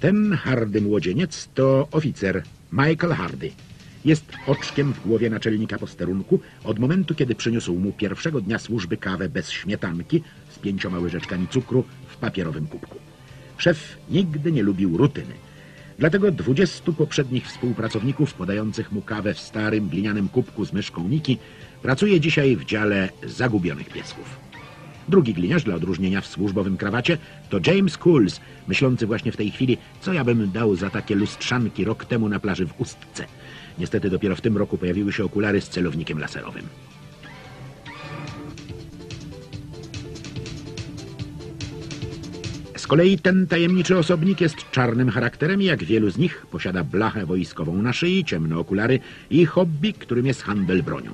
Ten hardy młodzieniec to oficer Michael Hardy. Jest oczkiem w głowie naczelnika posterunku od momentu, kiedy przyniósł mu pierwszego dnia służby kawę bez śmietanki z pięcioma łyżeczkami cukru w papierowym kubku. Szef nigdy nie lubił rutyny. Dlatego dwudziestu poprzednich współpracowników podających mu kawę w starym glinianym kubku z myszką Niki pracuje dzisiaj w dziale zagubionych piesków. Drugi gliniarz dla odróżnienia w służbowym krawacie to James Cools, myślący właśnie w tej chwili, co ja bym dał za takie lustrzanki rok temu na plaży w Ustce. Niestety dopiero w tym roku pojawiły się okulary z celownikiem laserowym. Z kolei ten tajemniczy osobnik jest czarnym charakterem i jak wielu z nich posiada blachę wojskową na szyi, ciemne okulary i hobby, którym jest handel bronią.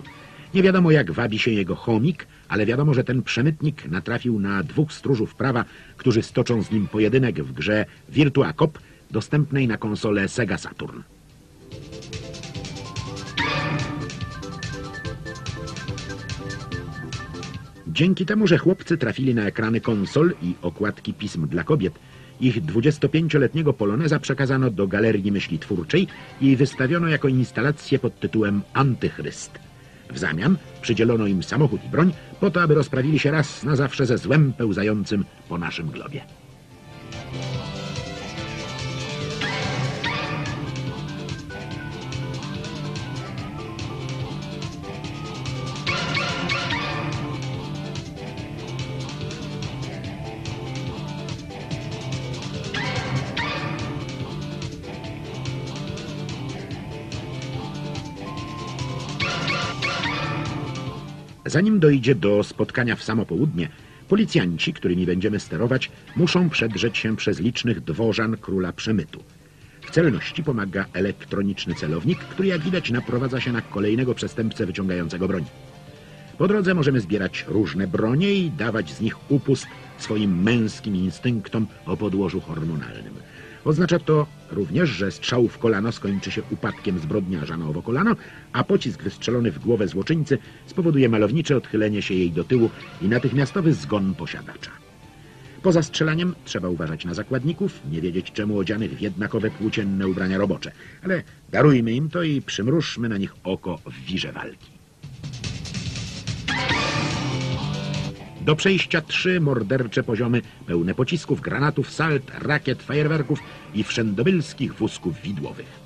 Nie wiadomo jak wabi się jego chomik, ale wiadomo, że ten przemytnik natrafił na dwóch stróżów prawa, którzy stoczą z nim pojedynek w grze Virtua Cop, dostępnej na konsolę Sega Saturn. Dzięki temu, że chłopcy trafili na ekrany konsol i okładki pism dla kobiet, ich 25-letniego poloneza przekazano do Galerii Myśli Twórczej i wystawiono jako instalację pod tytułem Antychryst. W zamian przydzielono im samochód i broń po to, aby rozprawili się raz na zawsze ze złem pełzającym po naszym globie. Zanim dojdzie do spotkania w samo południe, policjanci, którymi będziemy sterować, muszą przedrzeć się przez licznych dworzan króla przemytu. W celności pomaga elektroniczny celownik, który jak widać naprowadza się na kolejnego przestępcę wyciągającego broń. Po drodze możemy zbierać różne bronie i dawać z nich upust swoim męskim instynktom o podłożu hormonalnym. Oznacza to również, że strzał w kolano skończy się upadkiem zbrodniarza na owo kolano, a pocisk wystrzelony w głowę złoczyńcy spowoduje malownicze odchylenie się jej do tyłu i natychmiastowy zgon posiadacza. Poza strzelaniem trzeba uważać na zakładników, nie wiedzieć czemu odzianych w jednakowe płócienne ubrania robocze, ale darujmy im to i przymrużmy na nich oko w wirze walki. Do przejścia trzy mordercze poziomy pełne pocisków, granatów, salt, rakiet, fajerwerków i wszędobylskich wózków widłowych.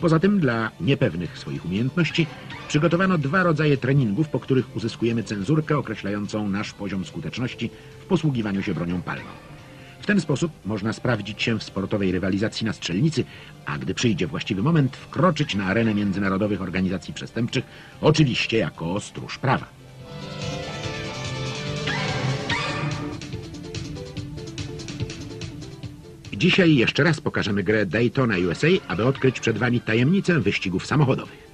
Poza tym dla niepewnych swoich umiejętności przygotowano dwa rodzaje treningów, po których uzyskujemy cenzurkę określającą nasz poziom skuteczności w posługiwaniu się bronią palną. W ten sposób można sprawdzić się w sportowej rywalizacji na strzelnicy, a gdy przyjdzie właściwy moment, wkroczyć na arenę międzynarodowych organizacji przestępczych, oczywiście jako stróż prawa. Dzisiaj jeszcze raz pokażemy grę Daytona USA, aby odkryć przed Wami tajemnicę wyścigów samochodowych.